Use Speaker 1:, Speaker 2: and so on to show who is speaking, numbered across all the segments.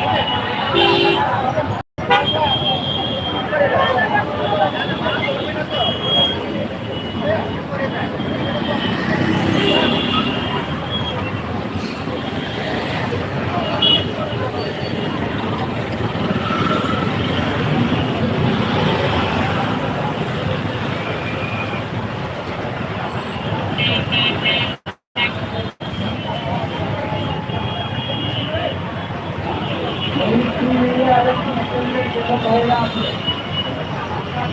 Speaker 1: Yeah.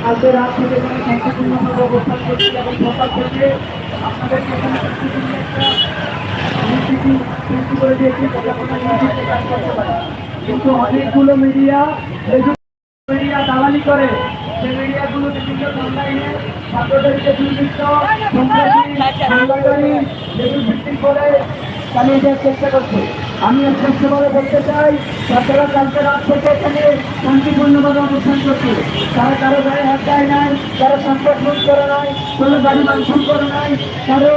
Speaker 1: কালকে রাত থেকে এখানে শান্তিপূর্ণভাবে অবস্থান করছি এবং সকাল থেকে। আপনাদেরকে এখানে একটা সৃষ্টি করে দিয়েছি কাজ করতে কিন্তু অনেকগুলো মিডিয়া মিডিয়া দালালি করে যে মিডিয়াগুলো বিভিন্ন অনলাইনে ছাত্রদেরকে দুর্বৃত্ত ভিত্তি করে চালিয়ে দেওয়ার চেষ্টা করছে। আমি স্পষ্টভাবে বলতে চাই ছাত্ররা কালকে রাত থেকে এখানে শান্তিপূর্ণভাবে অবস্থান করছে তারা কারও গায়ে হাত দেয় নাই কারও সম্পদ লুট করে নাই কোনো গাড়ি মাংসন করে নাই কারও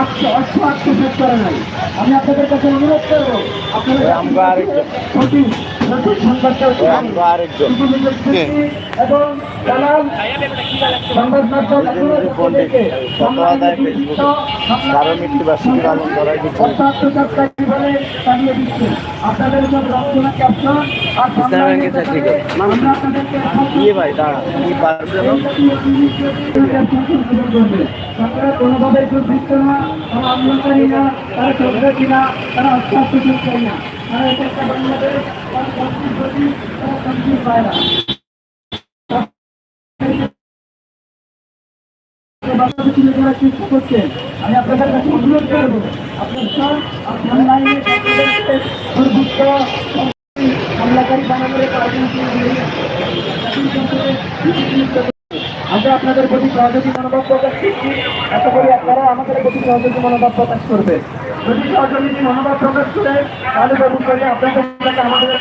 Speaker 1: অর্থ অর্থ আত্মসাত করে নাই আমি আপনাদের কাছে অনুরোধ করব আপনারা। এবং দালাল সংবাদ মাধ্যম এখনও চালিয়ে দিচ্ছে আপনাদের সব রক্ষণা ক্যাপশন আর
Speaker 2: ইসলাম ব্যাংকের চাকরি করে।
Speaker 1: আমরা আপনাদেরকে
Speaker 2: ইয়ে ভাই দাঁড়া কি পারবে না?
Speaker 1: আপনারা কোনোভাবে দুর্বৃত্ত না তারা আমলকারী না তারা সন্ত্রাসী না তারা অস্ত্রাস্ত্র না তারা এটা একটা বাংলাদেশ তারা শান্তিপ্রতি তারা শান্তির পায়রা বাচ্চাদের তুলে ধরার চেষ্টা করছেন, আমি আপনাদের কাছে অনুরোধ করব, আপনার অনলাইনে ছাত্রদেরকে দুর্বৃত্ত হামলাকারী বানানোর আমরা আপনাদের প্রতি সহযোগী মনোভাব প্রকাশ করছি। আশা করি আপনারা আমাদের প্রতি সহযোগী মনোভাব প্রকাশ করবে যদি সহযোগী মনোভাব প্রকাশ করে, তাহলে আপনাদের আমাদের